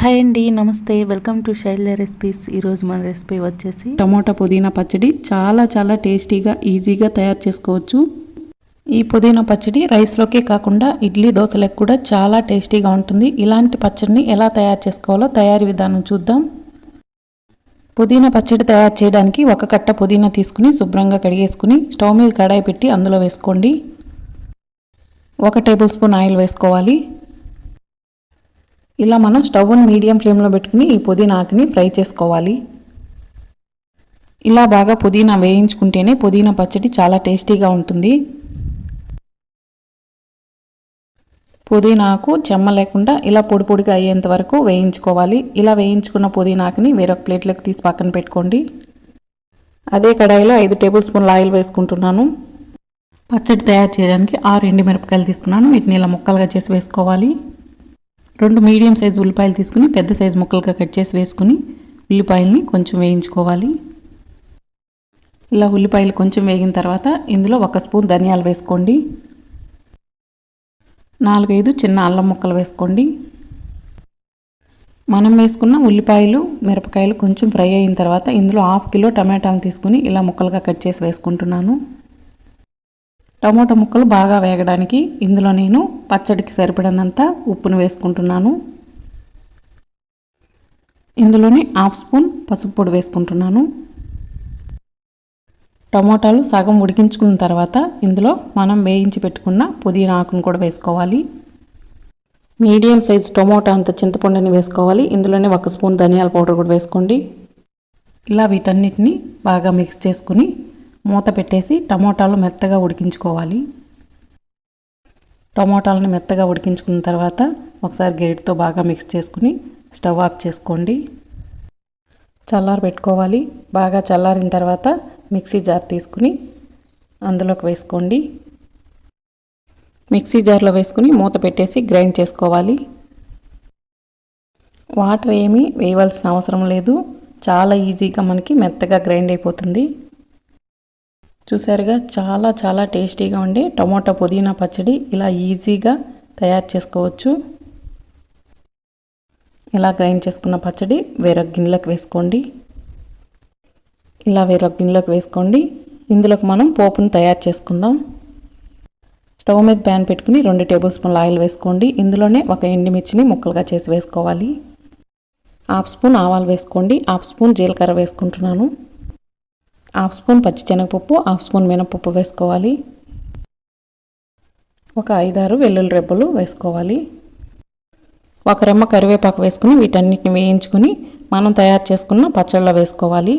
Hi అండి నమస్తే. Welcome to శైల్య recipes ఈరోజు మన రెసిపీ వచ్చేసి టమోటా పుదీనా పచ్చడి. చాలా చాలా టేస్టీగా ఈజీగా తయారు చేసుకోవచ్చు. ఈ పుదీనా పచ్చడి రైస్లోకే కాకుండా ఇడ్లీ దోశలకు కూడా చాలా టేస్టీగా ఉంటుంది. ఇలాంటి పచ్చడిని ఎలా తయారు చేసుకోవాలో తయారీ విధానం చూద్దాం. పుదీనా పచ్చడి తయారు చేయడానికి ఒక కట్ట పుదీనా తీసుకుని శుభ్రంగా కడిగేసుకుని స్టవ్ మీద కడాయి పెట్టి అందులో వేసుకోండి. ఒక టేబుల్ స్పూన్ ఆయిల్ వేసుకోవాలి. ఇలా మనం స్టవ్ని మీడియం ఫ్లేమ్లో పెట్టుకుని ఈ పుదీనాకుని ఫ్రై చేసుకోవాలి. ఇలా బాగా పుదీనా వేయించుకుంటేనే పుదీనా పచ్చడి చాలా టేస్టీగా ఉంటుంది. పుదీనాకు చెమ్మ లేకుండా ఇలా పొడి పొడిగా అయ్యేంత వరకు వేయించుకోవాలి. ఇలా వేయించుకున్న పుదీనాకుని వేరొక ప్లేట్లోకి తీసి పక్కన పెట్టుకోండి. అదే కడాయిలో ఐదు టేబుల్ స్పూన్ల ఆయిల్ వేసుకుంటున్నాను. పచ్చడి తయారు చేయడానికి ఆరు ఎండి మిరపకాయలు తీసుకున్నాను. వీటిని ఇలా ముక్కలుగా చేసి వేసుకోవాలి. రెండు మీడియం సైజు ఉల్లిపాయలు తీసుకుని పెద్ద సైజు ముక్కలుగా కట్ చేసి వేసుకుని ఉల్లిపాయల్ని కొంచెం వేయించుకోవాలి. ఇలా ఉల్లిపాయలు కొంచెం వేగిన తర్వాత ఇందులో ఒక స్పూన్ ధనియాలు వేసుకోండి. నాలుగైదు చిన్న అల్లం ముక్కలు వేసుకోండి. మనం వేసుకున్న ఉల్లిపాయలు మిరపకాయలు కొంచెం ఫ్రై అయిన తర్వాత ఇందులో హాఫ్ కిలో టమాటాలు తీసుకుని ఇలా ముక్కలుగా కట్ చేసి వేసుకుంటున్నాను. టమోటా ముక్కలు బాగా వేగడానికి ఇందులో నేను పచ్చడికి సరిపడినంత ఉప్పును వేసుకుంటున్నాను. ఇందులోనే హాఫ్ స్పూన్ పసుపు పొడి వేసుకుంటున్నాను. టమోటాలు సగం ఉడికించుకున్న తర్వాత ఇందులో మనం వేయించి పెట్టుకున్న పుదీనా ఆకును కూడా వేసుకోవాలి. మీడియం సైజ్ టొమాటో అంత చింతపండుని వేసుకోవాలి. ఇందులోనే ఒక స్పూన్ ధనియాల పౌడర్ కూడా వేసుకోండి. ఇలా వీటన్నిటిని బాగా మిక్స్ చేసుకుని మూత పెట్టేసి టమోటాలు మెత్తగా ఉడికించుకోవాలి. టమోటాలను మెత్తగా ఉడికించుకున్న తర్వాత ఒకసారి గెరిటితో బాగా మిక్స్ చేసుకుని స్టవ్ ఆఫ్ చేసుకోండి. చల్లారి పెట్టుకోవాలి. బాగా చల్లారిన తర్వాత మిక్సీ జార్ తీసుకుని అందులోకి వేసుకోండి. మిక్సీ జార్లో వేసుకుని మూత పెట్టేసి గ్రైండ్ చేసుకోవాలి. వాటర్ ఏమీ వేయవలసిన అవసరం లేదు. చాలా ఈజీగా మనకి మెత్తగా గ్రైండ్ అయిపోతుంది. చూసారుగా చాలా చాలా టేస్టీగా ఉండే టమోటా పుదీనా పచ్చడి ఇలా ఈజీగా తయారు చేసుకోవచ్చు. ఇలా గ్రైండ్ చేసుకున్న పచ్చడి వేరొక గిన్నెలోకి వేసుకోండి. ఇలా వేరొక గిన్నెలోకి వేసుకోండి. ఇందులోకి మనం పోపును తయారు చేసుకుందాం. స్టవ్ మీద ప్యాన్ పెట్టుకుని రెండు టేబుల్ స్పూన్ల ఆయిల్ వేసుకోండి. ఇందులోనే ఒక ఎండుమిర్చిని ముక్కలుగా చేసి వేసుకోవాలి. హాఫ్ స్పూన్ ఆవాలు వేసుకోండి. హాఫ్ స్పూన్ జీలకర్ర వేసుకుంటున్నాను. హాఫ్ స్పూన్ పచ్చిశనగపప్పు హాఫ్ స్పూన్ మినపప్పు వేసుకోవాలి. ఒక ఐదారు వెల్లుల్లి రెబ్బలు వేసుకోవాలి. ఒక రెమ్మ కరివేపాకు వేసుకుని వీటన్నిటిని వేయించుకుని మనం తయారు చేసుకున్న పచ్చళ్ళ వేసుకోవాలి.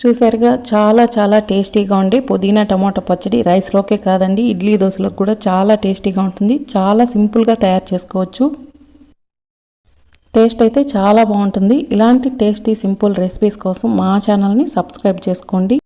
చూసారుగా చాలా చాలా టేస్టీగా ఉండే పుదీనా టమాటా పచ్చడి రైస్లోకే కాదండి ఇడ్లీ దోశలకు కూడా చాలా టేస్టీగా ఉంటుంది చాలా సింపుల్గా తయారు చేసుకోవచ్చు. టేస్ట్ అయితే చాలా బాగుంటుంది. ఇలాంటి టేస్టీ సింపుల్ రెసిపీస్ కోసం మా ఛానల్ని సబ్స్క్రైబ్ చేసుకోండి.